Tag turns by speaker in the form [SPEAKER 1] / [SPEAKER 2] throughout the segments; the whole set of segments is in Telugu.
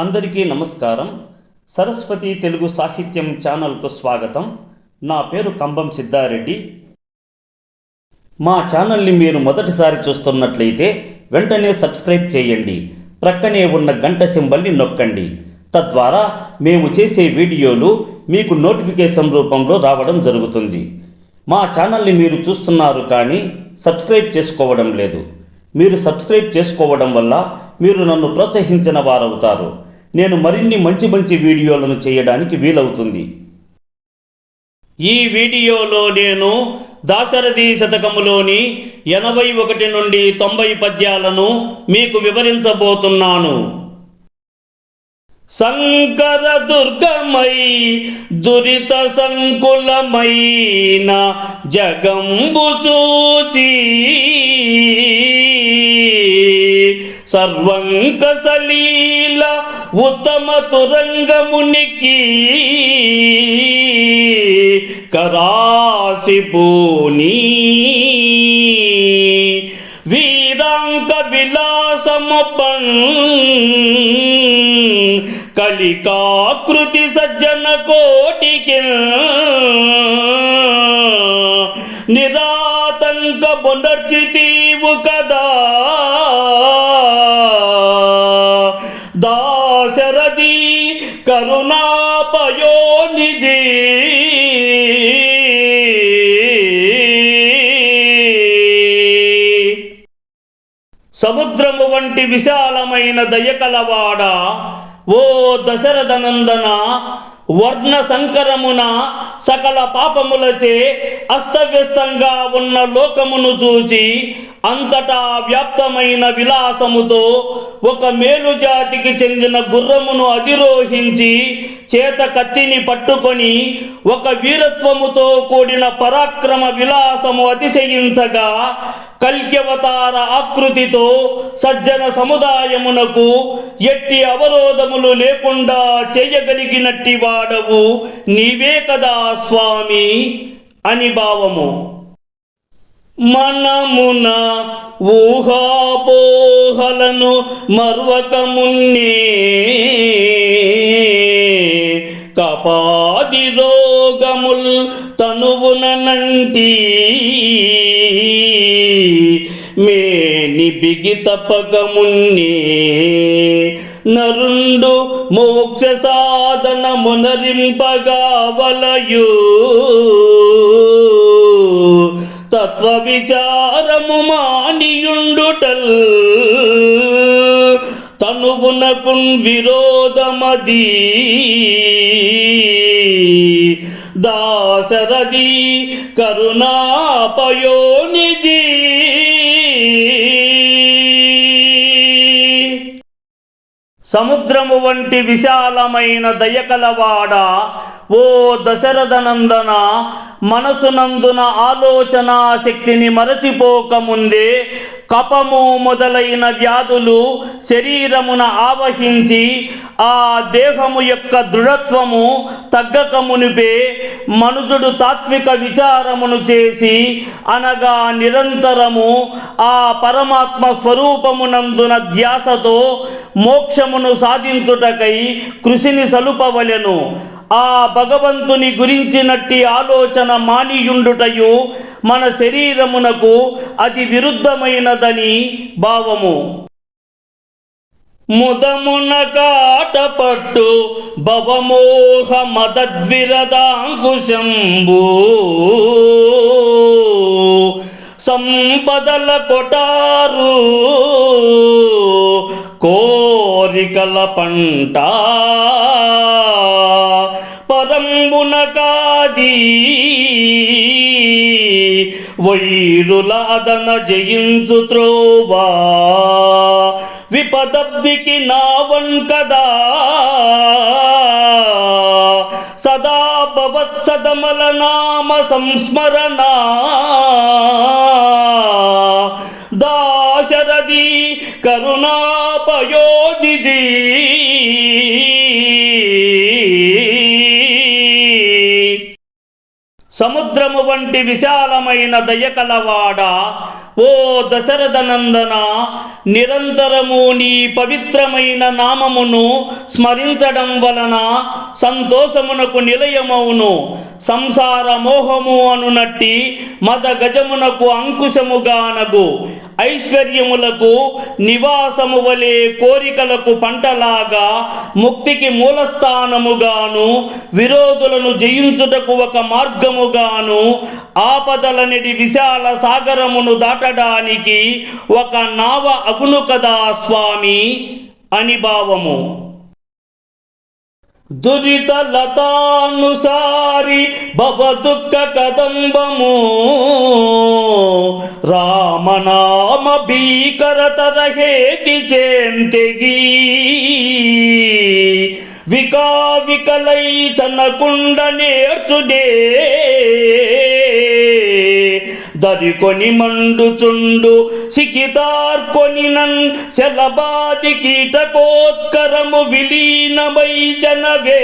[SPEAKER 1] అందరికీ నమస్కారం. సరస్వతి తెలుగు సాహిత్యం ఛానల్కు స్వాగతం. నా పేరు కంబం సిద్ధారెడ్డి. మా ఛానల్ని మీరు మొదటిసారి చూస్తున్నట్లయితే వెంటనే సబ్స్క్రైబ్ చేయండి. ప్రక్కనే ఉన్న గంట సింబల్ని నొక్కండి. తద్వారా మేము చేసే వీడియోలు మీకు నోటిఫికేషన్ రూపంలో రావడం జరుగుతుంది. మా ఛానల్ని మీరు చూస్తున్నారు కానీ సబ్స్క్రైబ్ చేసుకోవడం లేదు. మీరు సబ్స్క్రైబ్ చేసుకోవడం వల్ల మీరు నన్ను ప్రోత్సహించిన వారవుతారు. నేను మరిన్ని మంచి మంచి వీడియోలను చేయడానికి వీలవుతుంది. ఈ వీడియోలో నేను దాశరథి శతకములోని ఎనభై ఒకటి నుండి తొంభై పద్యాలను మీకు వివరించబోతున్నాను. శంకర దుర్గమై దురిత సంకులమైన జగంబు చూచి సర్వంక సలీల ఉత్తమ తురంగమునికి కరాసిపోని. వీరాంక విలాసమపన్ కలికాకృతి సజ్జన కోటికి నిరాతంక పునర్చితీవు కదా. దాశరథి కరుణాపయోనిధి. సముద్రము వంటి విశాలమైన దయకలవాడ ఓ దశరథనందన వర్ణ సంకరమున సకల పాపములచే అస్తవ్యస్తంగా ఉన్న లోకమును చూచి అంతటా వ్యాప్తమైన విలాసముతో ఒక మేలు జాతికి చెందిన గుర్రమును అధిరోహించి చేత కత్తిని పట్టుకొని ఒక వీరత్వముతో కూడిన పరాక్రమ విలాసము అతిశయించగా కల్క్యవతార ఆకృతితో సజ్జన సముదాయమునకు ఎట్టి అవరోధములు లేకుండా చేయగలిగినట్టి వాడవు నీవే కదా స్వామి అని భావము. మనమున ఊహాపోహలను మర్వకమున్నే కపాది రోగముల్ తనువున నంటి మేని బిగి తపకమున్నే నరుండు మోక్ష సాధన మునరింపగా వలయు. తత్వ విచారము మానియుండుటల్ తనువునకున్ విరోధమది. దాసరది కరుణాపయోనిది. సముద్రము వంటి విశాలమైన దయకలవాడ ఓ దశరథనందన మనసునందున ఆలోచన శక్తిని మరచిపోకముందే కపము మొదలైన వ్యాధులు శరీరమున ఆవహించి ఆ దేహము యొక్క దృఢత్వము తగ్గక మునిపే మనుజుడు తాత్విక విచారమును చేసి అనగా నిరంతరము ఆ పరమాత్మ స్వరూపమునందున ధ్యాసతో మోక్షమును సాధించుటకై కృషిని సలుపవలెను. ఆ భగవంతుని గురించినట్టి ఆలోచన మానియుండుటయు మన శరీరమునకు అతి విరుద్ధమైనదని భావము. ముదమున కాటపట్టు భవమోహ మదద్విరదాంకుశంబు సంపదల కొటారు. కోరికల పంట. పరంబున కాది వైరుల అదన జయించు త్రోవా. విపదబ్దికి నావన్ కదా. సదా భవత్సదమల నామ సంస్మరణ. దాశరథి పయోనిధి సముద్రము వంటి విశాలమైన దయకలవాడ ఓ దశరథ నందన నిరంతరము నీ పవిత్రమైన నామమును స్మరించడం వలన సంతోషమునకు నిలయమవును. సంసార మోహము అనునట్టి మద గజమునకు అంకుశముగానగు. ఐశ్వర్యములకు నివాసము వలె కోరికలకు పంటలాగా ముక్తికి మూలస్థానముగాను విరోధులను జయించుటకు ఒక మార్గముగాను ఆపదలనిటి విశాల సాగరమును దాటడానికి ఒక నావ అగును కదా స్వామి? అని భావము. దురిత లతానుసారి భవ దుఃఖ కదంబము. రామనామ భీకరతర హేతి చేంతెగి. వికావికలై చనకుండ నేర్చుడే. దరికొని మండుచుండు సికితార్కొని నన్ శలబాది కీటకోత్కరము విలీనమై జనవే.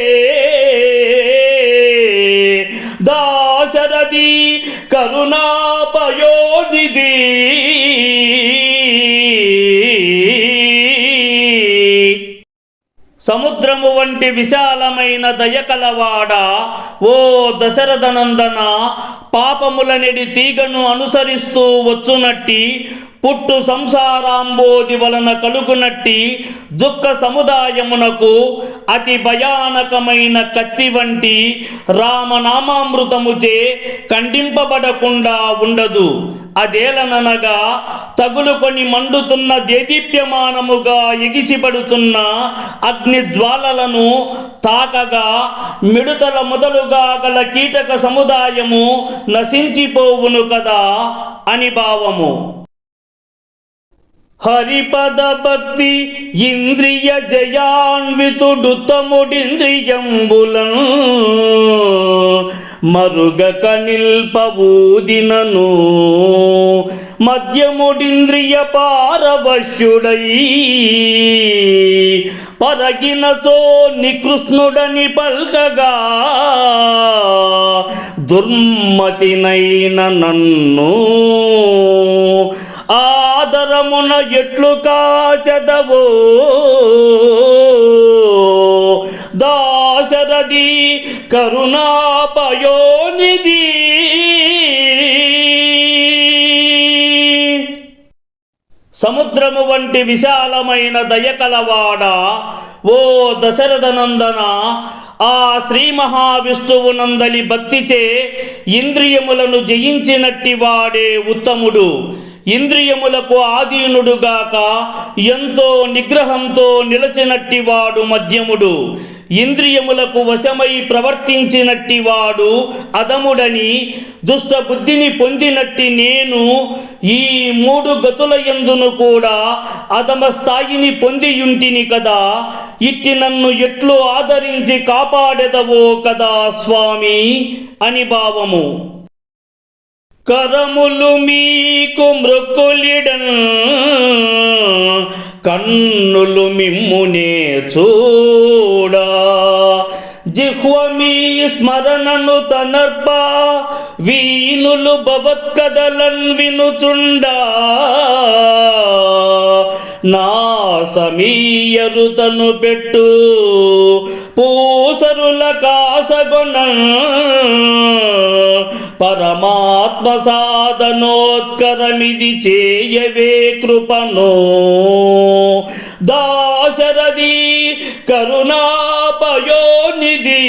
[SPEAKER 1] దాశరథి కరుణాపయోనిధి. సముద్రము వంటి విశాలమైన దయకలవాడ ఓ దశరథనందన పాపములనిడి తీగను అనుసరిస్తూ వచ్చునట్టి పుట్టు సంసారాంబోధి వలన కలుగునట్టి దుఃఖ సముదాయమునకు అతి భయానకమైన కత్తి వంటి రామనామామృతముచే ఖండింపబడకుండా ఉండదు. అదేలననగా తగులుకొని మండుతున్న దేదీప్యమానముగా ఎగిసిపడుతున్న అగ్ని జ్వాలలను తాకగా మిడుతల మొదలుగా గల కీటక సముదాయము నశించిపోవును కదా అని భావము. హరిపద భక్తి ఇంద్రియ జయాన్వితుడు తముడింద్రియంబులను మరుగక నిల్పవూదినను. మద్యముడింద్రియ పారవశ్యుడై. పరగినచో నికృష్ణుడని పల్కగా. దుర్మతినైన నన్ను. ఆదరమున ఎట్లు కాచదవో దాశరథి కరుణాపయోనిధి. సముద్రము వంటి విశాలమైన దయకలవాడ ఓ దశరథనందన ఆ శ్రీ మహావిష్ణువు నందలి భక్తిచే ఇంద్రియములను జయించినట్టి వాడే ఉత్తముడు. ఇంద్రియములకు ఆధీనుడుగాక ఎంతో నిగ్రహంతో నిలచినట్టి వాడు మధ్యముడు. ఇంద్రియములకు వశమై ప్రవర్తించినట్టి వాడు అదముడని దుష్ట బుద్ధిని పొందినట్టి నేను ఈ మూడు గతుల ఎందును కూడా అదమ స్థాయిని పొందియుంటిని కదా. ఇట్టి నన్ను ఎట్లు ఆదరించి కాపాడెదవో కదా స్వామి అని భావము. కరములు మీకు మృక్కులిడన్ కన్నులు మిమ్మునే చూడా నను తనర్పా వీనులు భవత్కదలన్ వినుచుండా. నా సమీయరుతను పెట్టు పూసరుల కాసగుణ పరమాత్మ సాధనోత్కరమిది చేయవే కృపను. దాశరథి కరుణాపయోనిధి.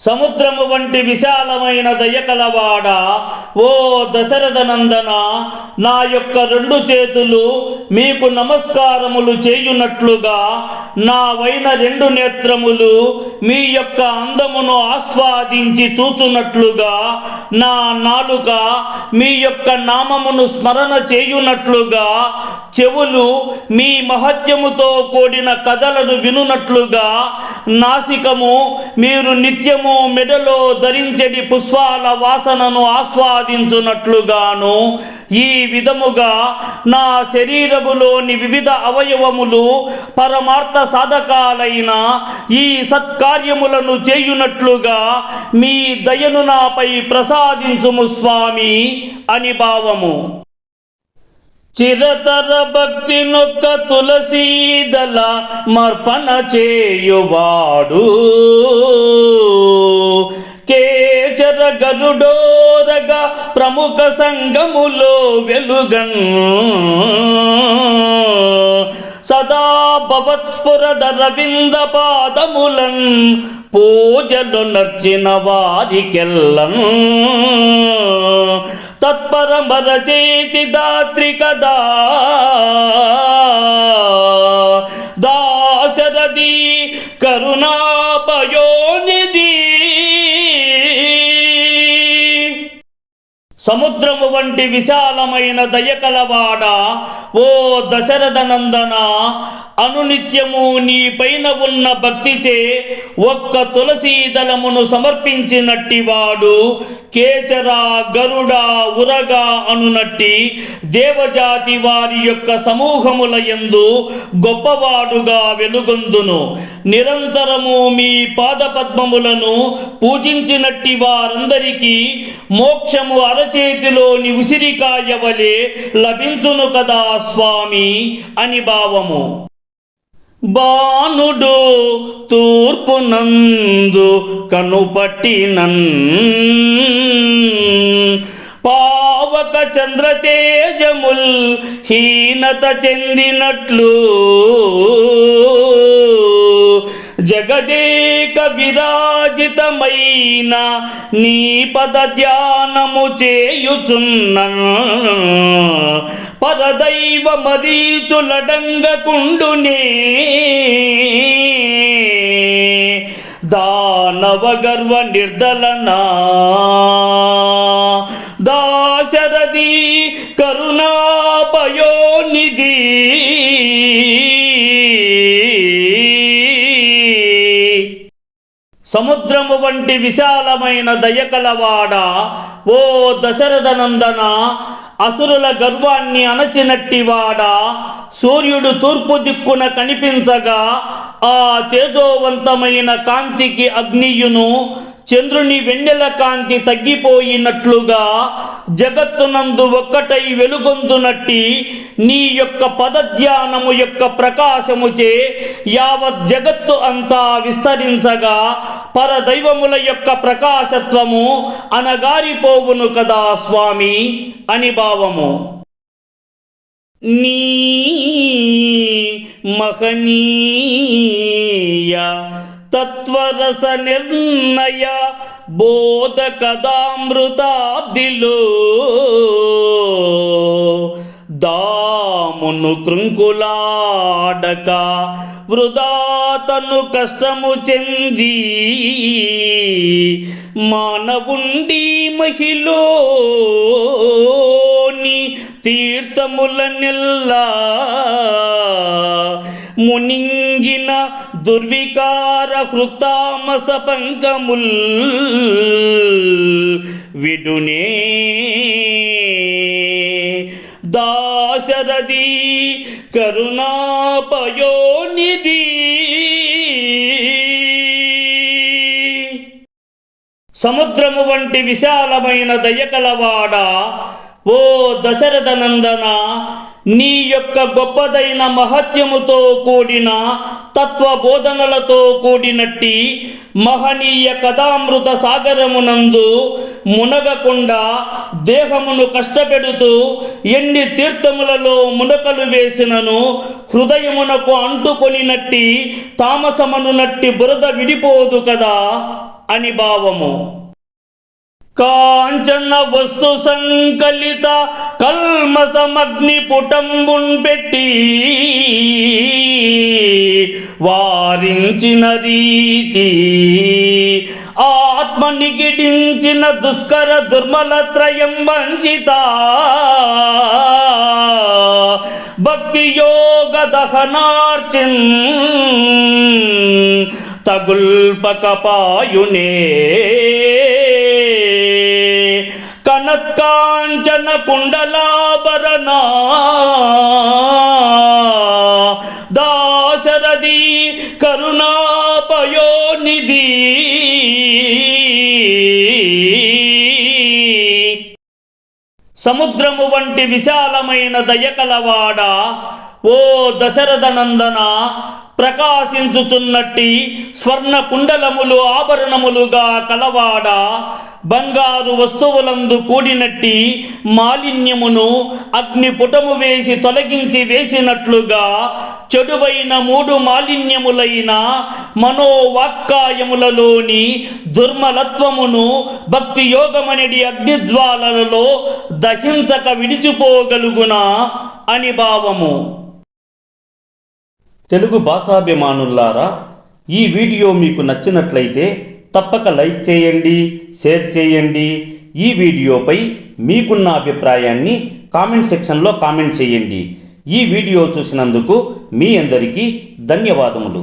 [SPEAKER 1] సముద్రము వంటి విశాలమైన దయకలవాడ ఓ దశరథ నందన నా యొక్క రెండు చేతులు మీకు నమస్కారములు చేయునట్లుగా నా వైన రెండు నేత్రములు మీ యొక్క అందమును ఆస్వాదించి చూచునట్లుగా నా నాలుక మీ యొక్క నామమును స్మరణ చేయునట్లుగా చెవులు మీ మహత్యముతో కూడిన కథలను వినునట్లుగా నాసికము మీరు నిత్యము మెడలో ధరించని పుష్పాల వాసనను ఆస్వాది సంపాదించునట్లుగాను ఈ విధముగా నా శరీరములోని వివిధ అవయవములు పరమార్థ సాధకాలైన ఈ సత్కార్యములను చేయునట్లుగా మీ దయను నాపై ప్రసాదించుము స్వామి అని భావము. చిరతర భక్తి నొక్క తులసీదల మర్పణ చేయువాడు. కేచర గరుడోరగా ప్రముఖ సంగములో వెలుగన్. సదా భవత్స్ఫురద రవింద పాదములన్ పూజలు నర్చిన వారికెల్లం తత్పరమర చేతి దాత్రి కదా దాశరథి కరుణాపయోని సముద్రము వంటి విశాలమైన దయకలవాడ ఓ దశరథ నందన అనునిత్యము నీ పైన ఉన్న భక్తిచే ఒక్క తులసీదళమును సమర్పించినట్టి వాడు కేచర గరుడ ఉరగా అనునట్టి దేవజాతి వారి యొక్క సమూహముల యందు గొప్పవాడుగా వెలుగొందును. నిరంతరము మీ పాదపద్మములను పూజించినట్టి వారందరికీ మోక్షము అరచేతిలోని ఉసిరికాయ వలె లభించును కదా స్వామి అని భావము. బానుడు తూర్పునందు కనుపట్టినన్. పావక చంద్రతేజముల్ హీనత చెందినట్లు. జగదేక విరాజితమైన నీ పద ధ్యానము చేయుచున్న పరదైవ మరీచులడంగకుండునే దానవగర్వ నిర్దలనా. దాశరథి కరుణాపయోనిధి. సముద్రము వంటి విశాలమైన దయకలవాడ ఓ దశరథ నందన అసురుల గర్వాన్ని అణచినట్టివాడ సూర్యుడు తూర్పు దిక్కున కనిపించగా ఆ తేజోవంతమైన కాంతికి అగ్నియును చంద్రుని వెన్నెల కాంతి తగ్గిపోయినట్లుగా జగత్తునందు ఒక్కటై వెలుగొందునట్టి నీ యొక్క పదధ్యానము యొక్క ప్రకాశముచే యావత్ జగత్తు అంతా విస్తరించగా పరదైవముల యొక్క ప్రకాశత్వము అనగారిపోవును కదా స్వామి అని భావము. నీ మహనీయ తత్వరస నిర్ణయ బోధకదామృతాబ్దిలో దామును కృంకులాడక వృధాతను కష్టము చెంది మానవుండి మహిళని తీర్థముల నెల్లా మునింగిన దుర్వికార హృతామస పంకముల్ విడునే. దాశరథి కరుణాపయోనిధి. సముద్రము వంటి విశాలమైన దయకలవాడ ఓ దశరథ నందన నీ యొక్క గొప్పదైన మహత్యముతో కూడిన తత్వ బోధనలతో కూడినట్టి మహనీయ కథామృత సాగరమునందు మునగకుండా దేహమును కష్టపెడుతూ ఎన్ని తీర్థములలో మునకలు వేసినను హృదయమునకు అంటుకొనినట్టి తామసమనునట్టి బురద విడిపోదు కదా అని భావము. కాంచన వస్తు సంకలిత కల్మసమగ్ని పుటంబున్ పెట్టి వారించిన రీతి ఆత్మ నిగిడించిన దుష్కర దుర్మల త్రయం వంచిత భక్తి యోగ దహనార్చిన్ తగుల్పకపాయునే కనత్కాంచన కుండలాభరణ. దాశరథి కరుణాపయోనిధి. సముద్రము వంటి విశాలమైన దయకలవాడ ఓ దశరథ నందన ప్రకాశించుచున్నట్టి స్వర్ణ కుండలములు ఆభరణములుగా కలవాడ బంగారు వస్తువులందు కూడినట్టి మాలిన్యమును అగ్ని పుటము వేసి తొలగించి వేసినట్లుగా చెడువైన మూడు మాలిన్యములైన మనోవాక్కాయములలోని దుర్మలత్వమును భక్తి యోగమనడి అగ్నిజ్వాలలలో దహించక విడిచిపోగలుగునా అని భావము. తెలుగు భాషాభిమానులారా ఈ వీడియో మీకు నచ్చినట్లయితే తప్పక లైక్ చేయండి షేర్ చేయండి. ఈ వీడియోపై మీకున్న అభిప్రాయాన్ని కామెంట్ సెక్షన్లో కామెంట్ చేయండి. ఈ వీడియో చూసినందుకు మీ అందరికీ ధన్యవాదములు.